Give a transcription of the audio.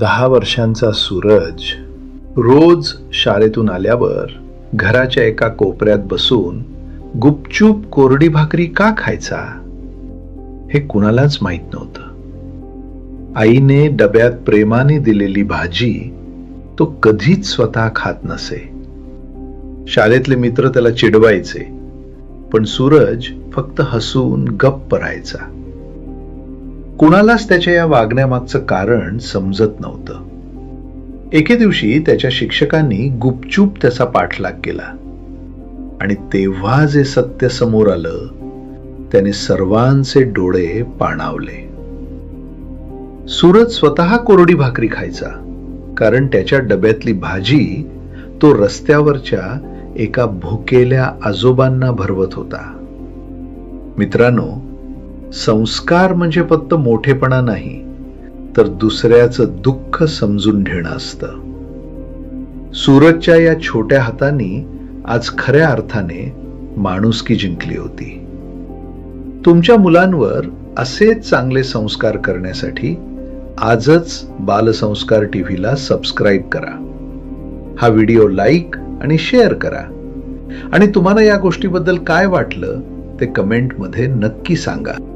दहा वर्षांचा सूरज रोज शाळेतून आल्यावर घराच्या एका कोपऱ्यात बसून गुपचूप कोरडी भाकरी का खायचा हे कुणालाच माहीत नव्हतं. आईने डब्यात प्रेमाने दिलेली भाजी तो कधीच स्वतः खात नसे. शाळेतले मित्र त्याला चिडवायचे पण सूरज फक्त हसून गप्प राहायचा. कुणालाच त्याच्या या वागण्यामागचं कारण समजत नव्हतं. एके दिवशी त्याच्या शिक्षकांनी गुपचूप त्याचा पाठलाग केला. आणि तेव्हा जे सत्य समोर आलं त्याने सर्वांचे डोळे पाणावले. सूरज स्वतः कोरडी भाकरी खायचा कारण त्याच्या डब्यातली भाजी तो रस्त्यावरच्या एका भुकेल्या आजोबांना भरवत होता. मित्रांनो संस्कार म्हणजे फक्त मोठेपणा नाही तर दुसऱ्याचं दुःख समजून घेणं असतं. सूरजच्या या छोट्या हातांनी आज खऱ्या अर्थाने माणुसकी जिंकली होती. तुमच्या मुलांवर असे चांगले संस्कार करण्यासाठी आजच बालसंस्कार टीव्हीला सबस्क्राईब करा. हा व्हिडिओ लाईक आणि शेअर करा. आणि तुम्हाला या गोष्टीबद्दल काय वाटलं ते कमेंटमध्ये नक्की सांगा.